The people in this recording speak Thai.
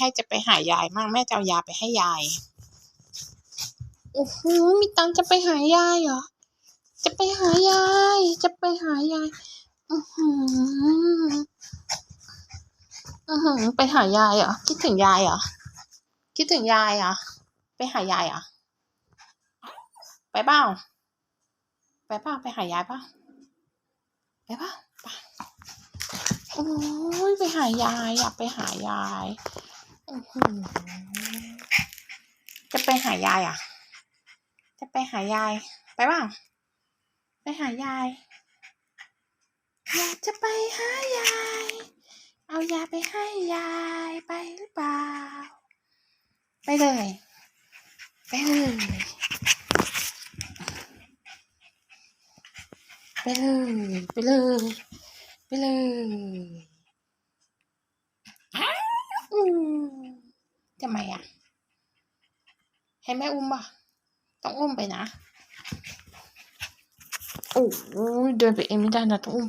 ช่จะไปหายายมั่งแม่จะเอายาไปให้ยาย โอ้โห มีตังจะไปหายายเหรอ จะไปหายาย จะไปหายาย อือหืออือหือไปหายายเหรอ คิดถึงยายเหรอ คิดถึงยายเหรอ ไปหายายเหรอ ไปเปล่า ไปเปล่าไปหายายเปล่าไปเปล่าไปโอ้ยไปหายายอยากไปหายาย จะไปหายายอะ จะไปหายาย ไปเปล่าไปหายาย อยากจะไปหายาย เอายาไปให้ยายไปหรือเปล่า ไปเลย ไปเลย ไปเลย ไปเลย ไปเลยอืม ทำไมอะ ให้แม่อุ้มป่ะ ต้องอุ้มไปนะ โอ้ยเดินไปเองไม่ได้นะต้องอุ้ม